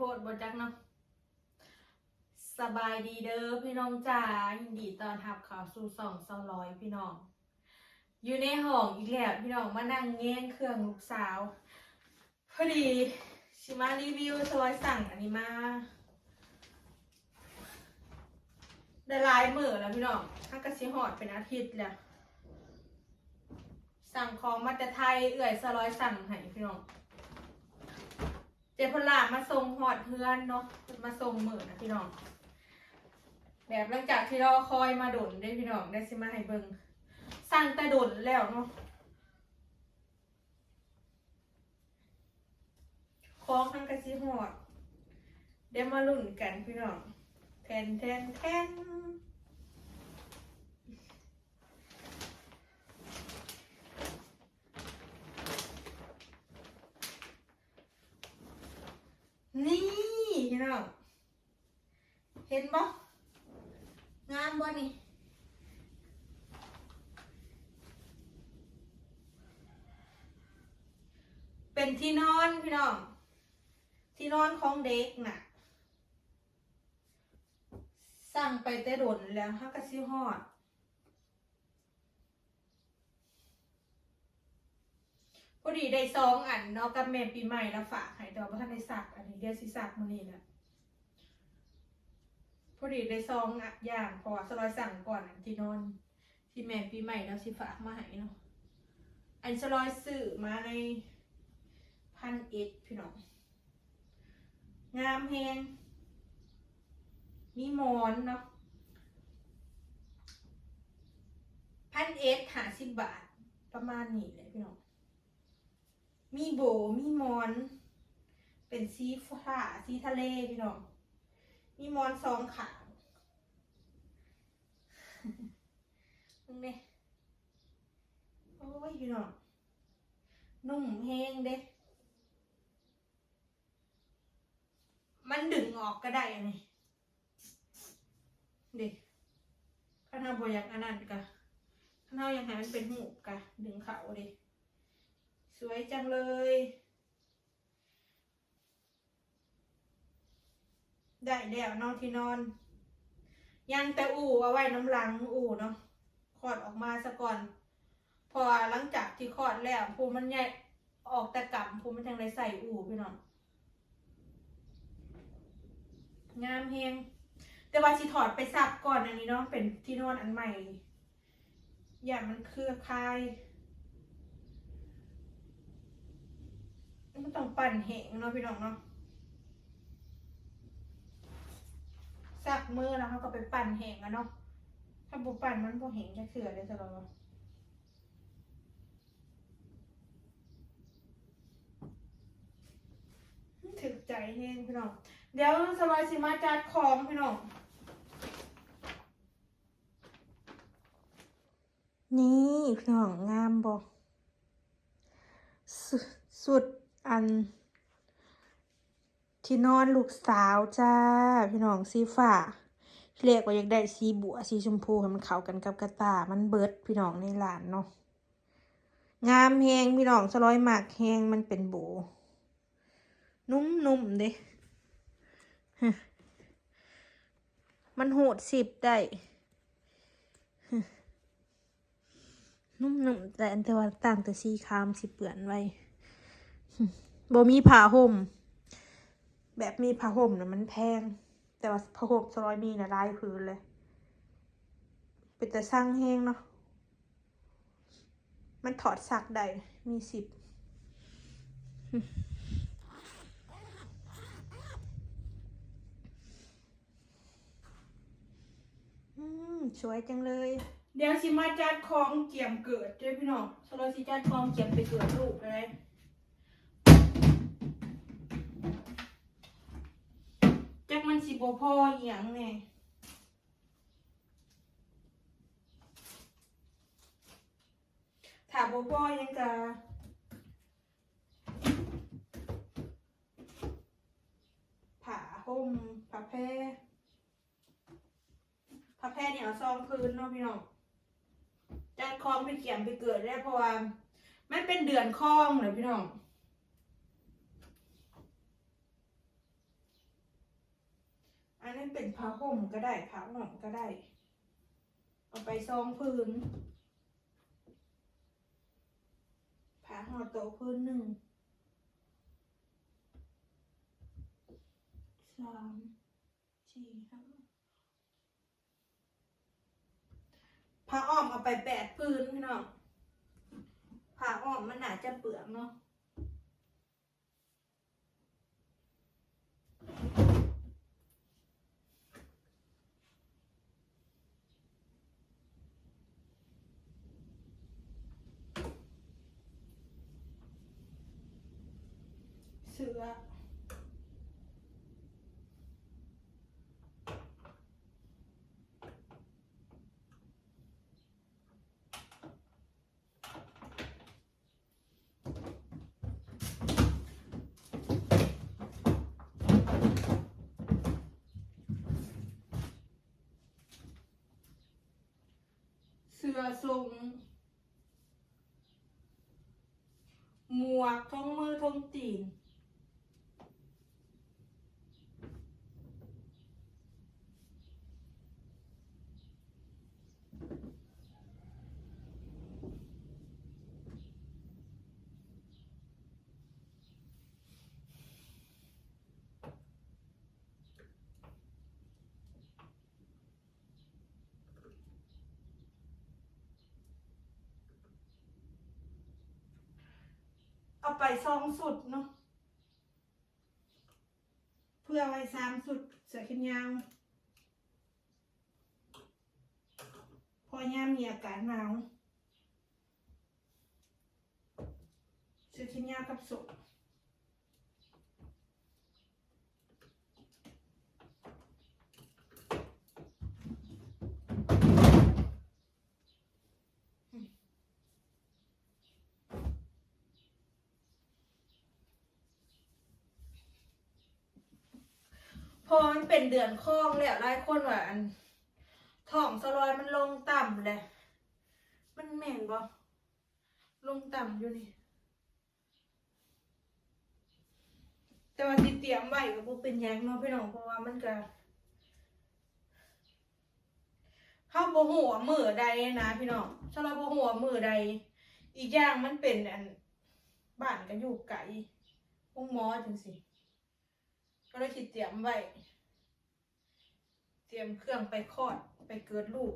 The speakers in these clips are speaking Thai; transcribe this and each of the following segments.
โพดบนจักเนาะสบายดีเด้อพี่น้องจ๋ายินดีตอนรับข้าสู่สองสองร้อยพี่น้อง อยู่ในห้องอีกแล้วพี่น้องมานั่งแง่งเครื่องลูกสาว พอดีชิมารีวิวสลอยสั่งอันนี้มาได้ลายมือแล้วพี่น้องถ้ากระชิหอดเป็นอาทิตย์แล้วสั่งของมาแต่ไทยเอื่อยสลอยสั่งให้พี่น้อง เจพลามาส่งหอดเพื่อนเนาะมาส่งหมือนะพี่น้อง แบบหลังจากที่เราคอยมาดนได้พี่น้องได้สิมาให้เบิงสั่งแต่ดนแล้วเนาะของทั้งกระซิหอดเดี๋ยวมาลุ่นกันพี่น้องแทนแทนแทน นี่พี่น้องเห็นปะงามบ่นี่เป็นที่นอนพี่น้อง ที่นอนของเด็กน่ะ สั่งไปแต่ดนแล้วฮักกะซิฮอด อดีได้ซองอันเนาะกับแม่ปีใหม่แล้วฝากให้ดอกว่าท่านได้สักอันนี้เดียวสิสักมื้อนี้แหละพอดีได้ซองอะอย่างเพราะว่าสลอยสั่งก่อนอันที่นอนที่แม่ปีใหม่แล้วสิฝากมาให้เนาะอันสลอยซื้อมาในพันเอ็ดพี่น้องงามแฮงมีมอนเนาะพันเอ็ดหาสิบบาทประมาณนี้เลยพี่น้อง มีโบ มีมอน เป็นสีฟ้าสีทะเลพี่น้อง มีมอนสองขางนึงเด้โอ้ยพี่น้อง นุ่มแฮงเด้ มันดึงออกก็ได้อันนี้เด็กข้าทำบอยากอันนั้นกะข้าทำยังไงมันเป็นหูกะดึงเขาเด็ สวยจังเลย ได้แล้วนอนที่นอน ยังแต่อู่เอาไว้น้ำหลังอู่เนาะคลอดออกมาซะก่อน พอหลังจากที่คลอดแล้วภูมิมันใหญ่ออกแต่กลับภูมิมันจังเลยใส่อู่พี่น้องงามเฮงแต่ว่าสิถอดไปซักก่อนอันนี้เนาะเป็นที่นอนอันใหม่ อย่ามันเครือคาย มันต้องปั่นเหงเนาะพี่น้องเนาะซักมือแล้วเขาก็ไปปั่นเหงอะเนาะถ้าบุปั่นมันบ่เหงจะเสือเลยสำหรับเราถึกใจเฮงพี่น้อง เดี๋ยวสบายสิมาจัดของพี่น้อง นี่พี่น้องงามบอสสุด อัน ที่นอนลูกสาวจ้า พี่น้องสีฟ้าเรียกว่าอยากได้สีบัวสีชมพูให้มันเข้ากันกับกระตา มันเบิดพี่น้องในร้านเนาะงามแหงพี่น้องสลอยหมากแหงมันเป็นโบ นุ่มๆเด้มันโหดสิบได้นุ่มๆแต่อันแต่ว่าต่างแต่สีคามสิเปื่อนไว้ บ่มีผ้าห่ม แบบมีผ้าห่มนะมันแพง แต่ว่าผ้าห่มสลอยมีนะลายพื้นเลย เป็นแต่สร้างแห้งเนาะ มันถอดสักได้ มีสิบสวยจังเลย เดี๋ยวสิมาจัดของเกี่ยมเกิดเจ้พี่น้องสโลสิจัดของเกี่ยมไปเกิดลูกเลย จักมันสิบ่พออหย่างแน่ถ้าบ่พอยังกะผ้าห่มผ้าแพรพระแพทย์เนี่ยเอาซองพื้นเนาะพี่น้องจัดคลองไปเขียมไปเกิดได้เพราะว่ามันเป็นเดือนคลองเลยพี่น้อง อันนี้ เป็นผ้าห่มก็ได้ผ้าห่มก็ได้ เอาไปซองพื้นผ้าห่อโต๊ะพื้นหนึ่งสามสี่ห้าผ้าอ้อมเอาไปแปดพื้นพี่น้องผ้าอ้อมมันอาจจะเปลืองเนาะ เสือเสื้อทรงหมวกทองมือทองตีน เอาไปสองสุดเนาะเพื่อไว้สามสุดเสือแขนยาวพอย่ามีอากาศหนาวเสือแขนยาวกับสุด พอมันเป็นเดือนคล้องแล้วหลายคนว่าอันท้องสลอยมันลงต่ำเลยมันแม่นบ่ลงต่ำอยู่นี่ แต่ว่าที่เตรียมไว้ก็บ่เป็นหยังเนาะพี่น้องเพราะว่ามันก็เฮาบ่ฮู้ว่ามื้อใดนะพี่น้องสำหรับบ่ฮู้ว่ามื้อใด อีกอย่างมันเป็นอันบ้านก็อยู่ไกลห้องหมอจังซี่ ก็เลยสิเตรียมไว้ เตรียมเครื่องไปคลอดไปเกิดลูก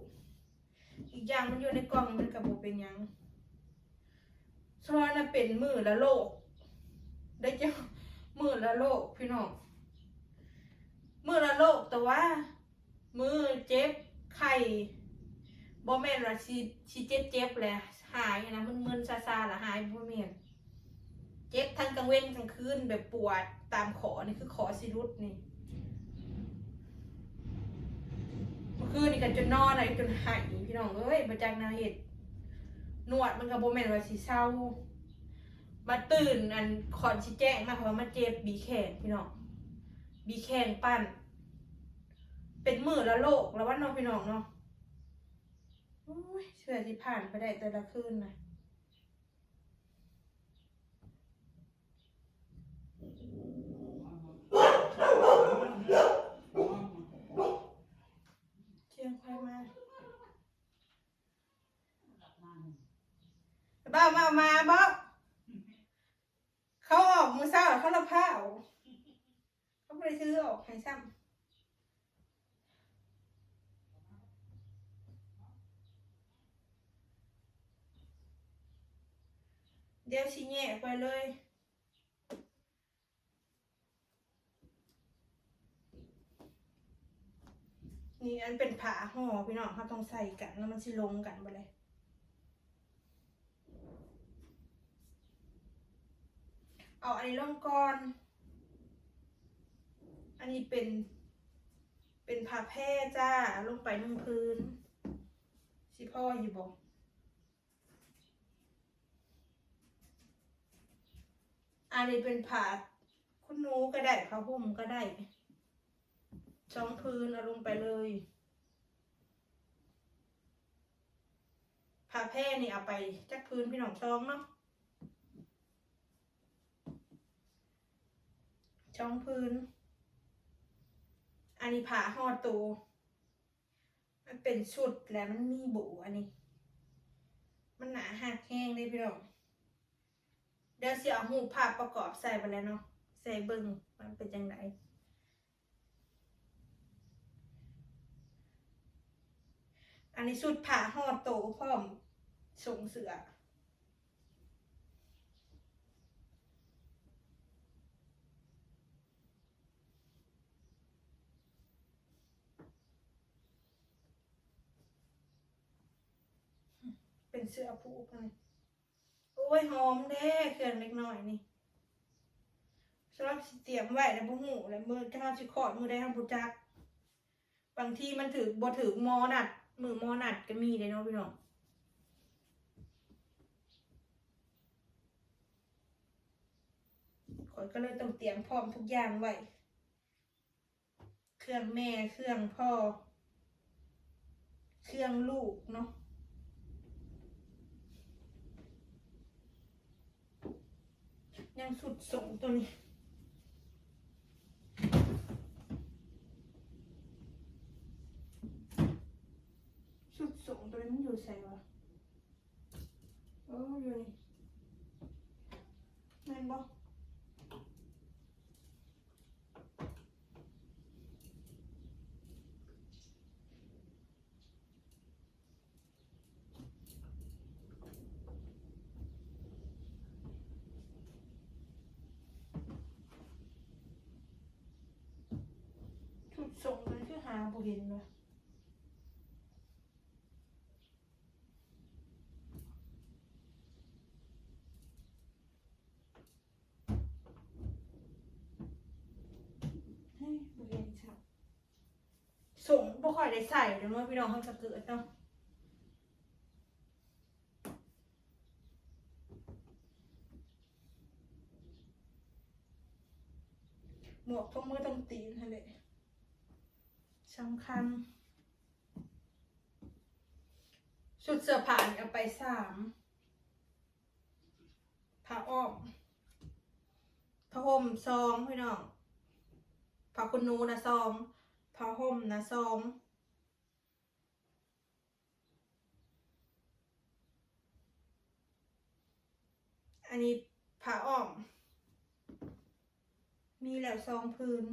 อีกอย่างมันอยู่ในกล่องมันก็บ่เป็นยังสำหรับน่ะเป็นมือละโลก ได้เจ้ามือละโลกพี่น้องมือละโลกแต่ว่า มือเจ็บไข่บอแม่นว่าชีชีเจ็บเจ็บแหละหายนะมึนมึนซาซาละหายบอแม่น เจ็บทั้งกลางเว้นกลางคืนแบบปวดตามขอนี่คือขอสิรุดนี่เมื่อคืนนี่กันจนนอนอะไรจนหายพี่น้องเอ้ยประจักนาเหตุหนวดมันกับโบแมนว่าสิเศร้ามาตื่นอันขอนชิแจ้งมาเพราะว่ามันเจ็บบีแขนพี่น้องบีแขนปั้น เป็นมือละโลกแล้วว่าน้องพี่น้องเนาะโอ้ยเชื่อที่ผ่านไปได้แต่ละคืนนะเชียงใครมาบ้า มามาบ้าเขาออกมือเศร้าเขาละผ้าเอาเขาไม่ได้ซื้อออกให้ซ้ำเดี๋ยวชี้แง่ไปเลยนี่อันเป็นผ้าห่อพี่น้องเขาต้องใส่กันแล้วมันสิลงกันไปเลย เอาอันนี้ลงก่อน อันนี้เป็น เป็นผ้าแพร่จ้า ลงไปลงพื้น สิพ่ออยู่บอกอันนี้เป็นผ้าคุณนูก็ได้ผ้าห่มก็ได้ช่องพื้นเอาลงไปเลยผ้าแพร่นี่เอาไปจักพื้นพี่น้องช่องเนาะ ช่องพื้น อันนี้ผ่าห่อโตวมันเป็นชุดแล้วมันมีโบอันนี้ มันหนาหักแห้งเลยพี่น้อง เดี๋ยวเสียหูภาพประกอบใส่ไปแล้วเนาะ ใส่เบิ้งมันเป็นยังไงอันนี้ชุดผ่าห่อโตวพร้อมสงเสือ เสื้อผูกเลยโอ้ยหอมเด้เครื่องเล็กน้อยนี่สำหรับสิเตรียมไว้แล้วบ่หูแล้วมือถ้าสิขอดมือได้ทำบุจัก บางทีมันถือบ่ถือมอนัดมือมอนัดก็มีเลยเนาะพี่น้องขอยก็เลยต้องเตรียมพร้อมทุกอย่างไว้ เครื่องแม่เครื่องพ่อ เครื่องลูกเนาะ ยังสุดส่งตัวนี้ สุดส่งตัวนี้มันอยู่ใส่วะโอ้อยู่นี่แม่นบ่ ส่งมันคือหาบ่เห็นวะเฮ้ยบ่เห็นช่ส่งบ่ค่อยได้ใส่เดี๋ยวว่าพี่น้องเขาจะเกิดเนาะหมวกพวกมือต้องตีนให้เล สำคัญ ชุดเสื้อผ้านเอาไปสามผ้าอ้อมผ้าห่มซองพี่น้องผ้าคุณนูนะซองผ้าห่มนะซองอันนี้ผ้าอ้อม มีแล้วซองพื้น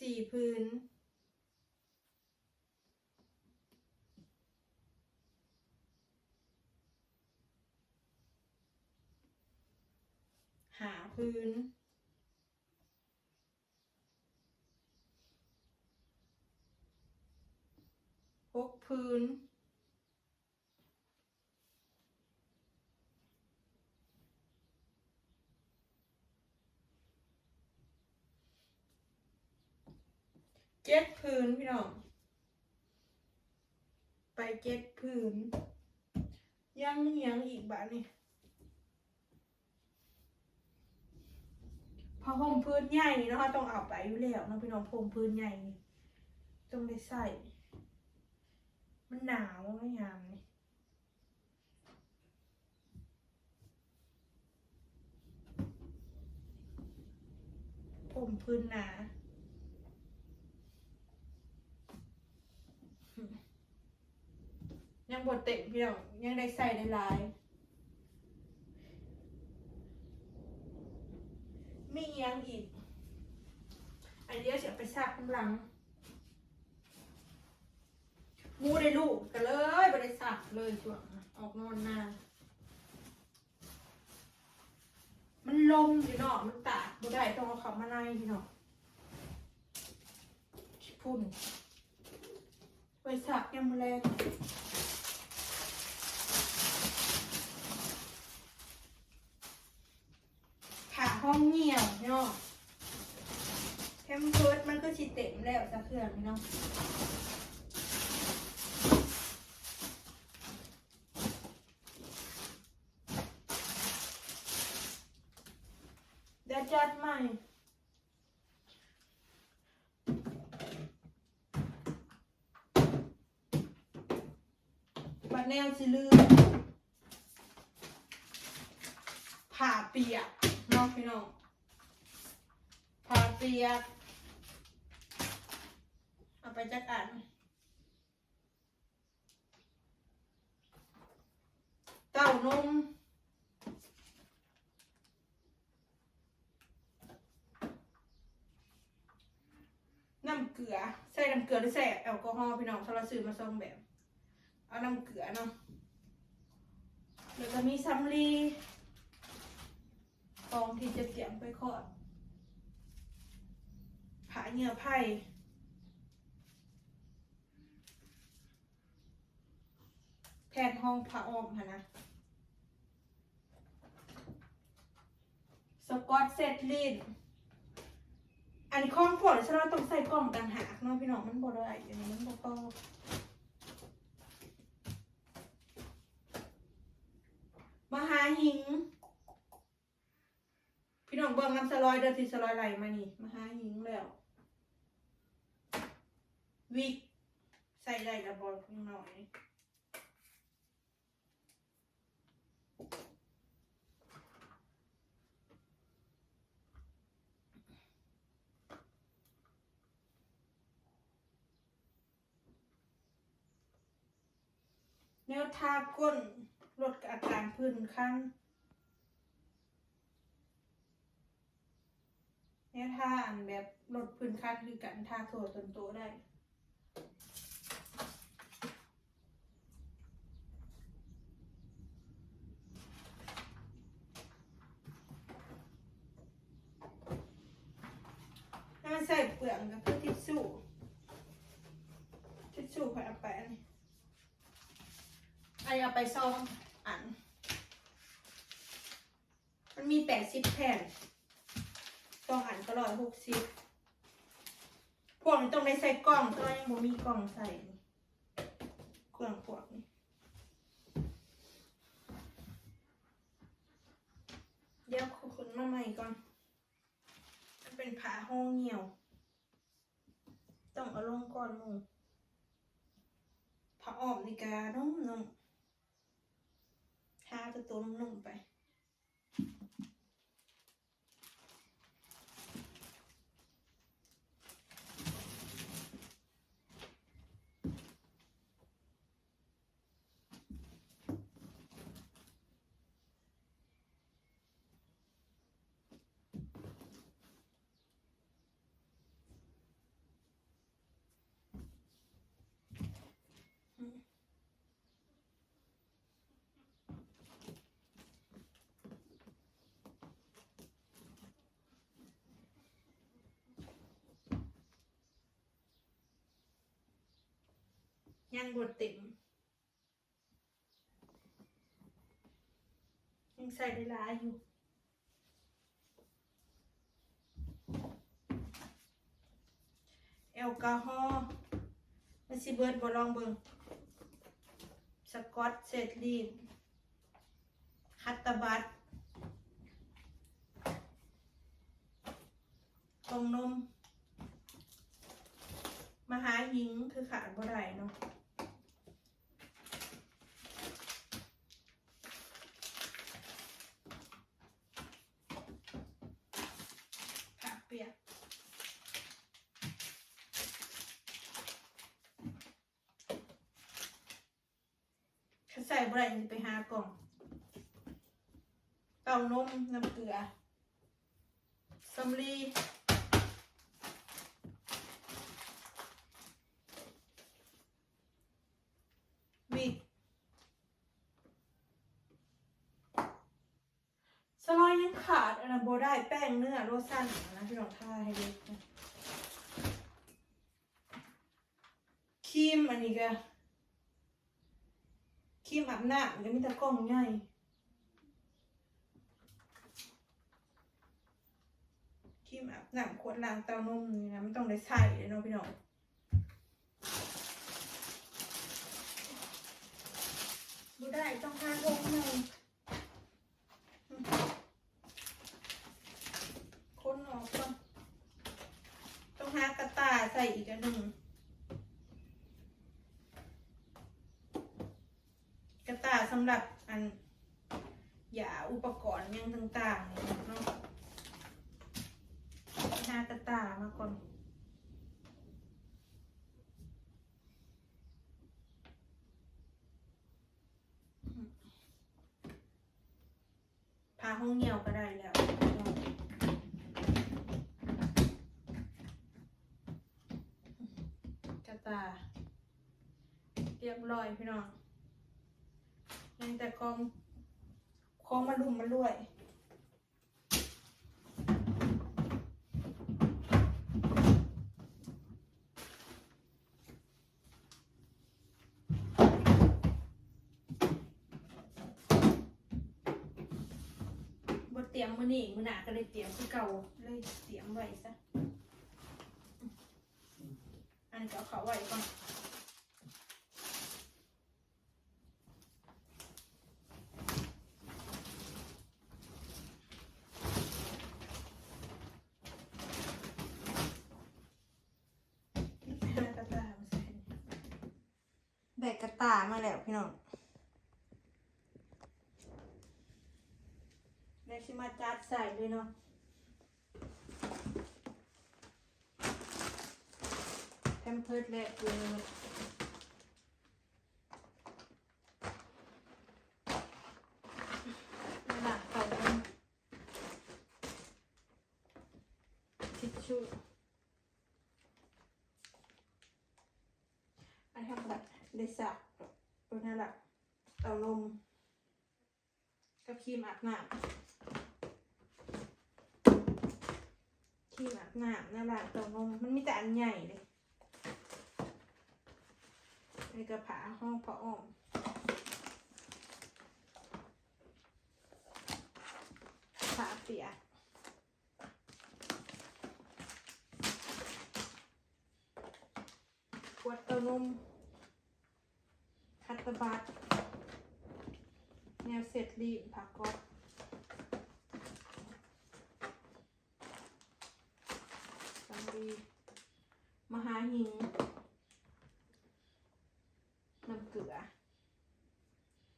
สี่พื้น หาพื้น หกพื้น จ็ดพื้นพี่น้อง ไปเจ็ดพื้น ยังยังอีกบ้านนี่พอห่มพื้นใหญ่นี่เนาะต้องเอาไปอยู่แล้วนะพี่น้องพรมพื้นใหญ่นี่ต้องได้ใส่ มันหนาวไม่ยามนี่ผมพื้นหนา ยังบดเต็มพี่น้องยังได้ใส่ได้หลาย มีเอียงอีกอันเดียวเสียไปซักข้างหลังมูได้ลูกกันเลยบริษัทเลยช่วงน่ะออกนอนนามันลมอยู่เนาะมันตากบ่ได้ต้องเอาเขามาในพี่เนาะพุ่นไปสักยังมาแรง ขาห้องเงี่ยวเนาะแคมเพิร์ดมันก็ชิเต็มแล้ว เครื่องเนาะเดี๋ยวจัดใหม่บัดแนวสิลืมผ่าเปียกเนาะพี่น้องผ่าเปียก จักอัน เต้านมน้ำเกลือ ใส่น้ำเกลือหรือใส่แอลกอฮอล์พี่น้องถ้าเราซื้อมาสองแบบ เอาน้ำเกลือเนาะแล้วก็มีซัมลีกองที่จะเตรียมไปคลอดผาเหงื่อไผ่ แทนห้องผาออมค่ะนะสกอตเซตลินอันนี้ข้องขวดฉันว่าต้องใส่กล่องต่างหากเนาะพี่น้องมันบ่ได้อันนี้มันบ่พอมาหาหิง พี่น้องเบิ่งน้ำสลอยเดินที่สลอยไหลมานี่มาหาหิงแล้ววิกใส่ได้ระบอลข้างหน่อย แนวทาก้นลดอาการผื่นคันแนวทาอันแบบลดผื่นคันคือการทาถั่วตนโตได้ใส่เปลือกก็คือทิชชู่ทิชชู่คอยเอาไปอันนี้ อันนี้เอาไปซ่อมอัน มันมีแปดสิบแผ่นต้องอันก็ร้อยหกสิบพวกนี้ต้องได้ใส่กล่องต่ว่ายังบ่มีกล่องใส่นี่เครื่องพวกนี้เดี๋ยวคุณมาใหม่ก่อนมันเป็นผ้าห้องเหี่ยว ต้องเอาลงก่อนหมูผ้าอ้อมนี่กานุ่มนม ทาตัวตัวนุ่มๆไป ยังบดเต็มยังใส่ได้หลายอยู่แอลกอฮอล์มันสิเบิร์ดบ่ลองเบิ่งสกอตเซตลีนคัตตบัตกล่องนม มหาหญิงคือขาดบ่ได้เนาะขาเปียกถ้าใส่บ่ ได้จะไปหากล่อง เต้านมน้ำเกลือสำลีวิกสลอยยังขาดอันนั้นโบได้แป้งเนื้อโรสั้นนะพี่น้องท่าให้ดูนะครีมอันนี้ก็ ครีมอาบน้ำก็มีแต่กล้องใหญ่ครีมอาบน้ำขวดล้างเต้านมนี่นะไม่ต้องได้ใส่เลยเนาะพี่น้องดูได้ต้องหาหกหนึ่งค้นออกก่อนต้องหากระต่ายใส่อีกอันหนึ่ง กระสำหรับอันยาอุปกรณ์ยังต่างๆนี่เนาะหหากระตามาก่อนพาห้องเหี่ยวก็ได้แล้วกระตา เรียบร้อยพี่น้อง ยังแต่กองคองมาลุมมาลวยบดเตรียมมือนี่มือหนาก็เลยเตรียมคือเก่าเลยเตรียมไว้ซะอันนี้ก็เอาเขาไว้ก่อนกระตามาใส่แบกกระตามา แล้วพี่น้องแม่ชิมาจัดใส่เลยเนาะแพมเพิร์ดและเลยหลักเก่าเลยทิชชู่อันนี้ทำแบบได้สัก ตัวนั่นแหละเต่านมกับครีมอาบน้ำที่แบบหนามน่ารักตัวนมมันมีแต่อันใหญ่เลยในกระผาห้องพระอ้อมผาเปียกขวดเตัวนม ร์บัตแนวเสร็จรีผักก๊อตสำลีมหาหิงน้ำเกลือ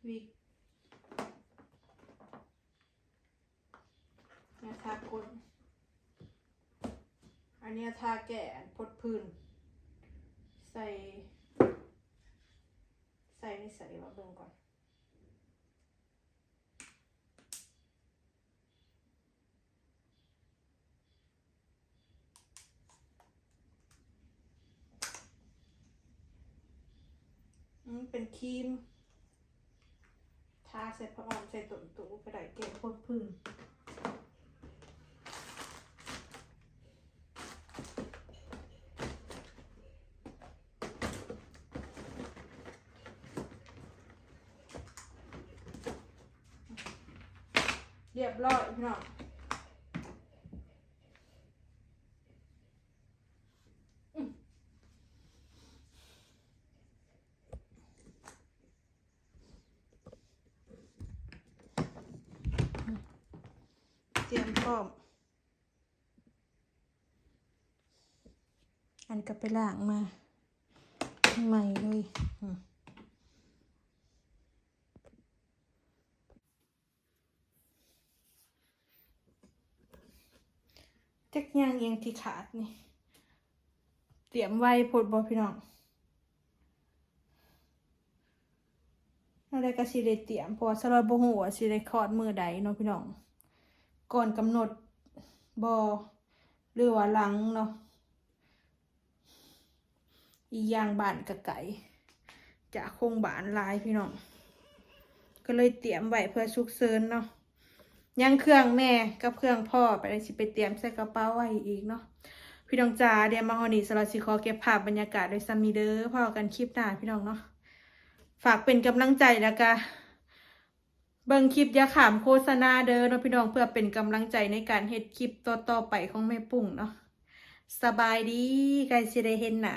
วิกเนี่ทากลอันนี้ทาแก่พดพื้น ใส่ ใส่ในี่ใส่ว่าเบิ่งก่อนอืมเป็นครีม ทาใส่ผ้าอ้อมใส่ตุ่นตูไปได้เก็บพดพื้น รียบร้อยพี่น้องเตรียมพร้อม อันก็ไปล้างมาใหม่เลยอืมจักอ ยางเองที่ขาดนี่ เตรียมไว้พดบอพี่น้องอะไรก็สิได้เตรียมพราะว่าสลอยบ่ฮู้ว่าสิได้คลอดมือใดเนาะพี่น้อง ก่อนกำหนดบอหรือว่าหลังเนาะอีกอย่างบานกะไก่จะคงบานลายพี่น้อง ก็เลยเตรียมไว้เพื่อฉุกเฉินเนาะ ยังเครื่องแม่กับเครื่องพ่อไปเลยสิไปเตรียมใส่กระเป๋าไว้อีกเนาะพี่น้องจ๋าเดี๋ยวมาฮอนี่สำหรับสิขอเก็บภาพบรรยากาศโดยซัมมีเดอร์พอกันคลิปหน้าพี่น้องเนาะฝากเป็นกำลังใจแล้วก็เบิ่งคลิปยาขามโฆษณาเด้อเนาะพี่น้องเพื่อเป็นกำลังใจในการเฮ็ดคลิปต่อๆไปของแม่ปุ่งเนาะสบายดีใกล้สิได้เห็นหนา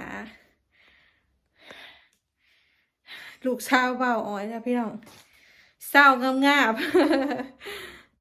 ลูกสาเบาอ้อยจ้ะพี่น้องเศร้างามๆ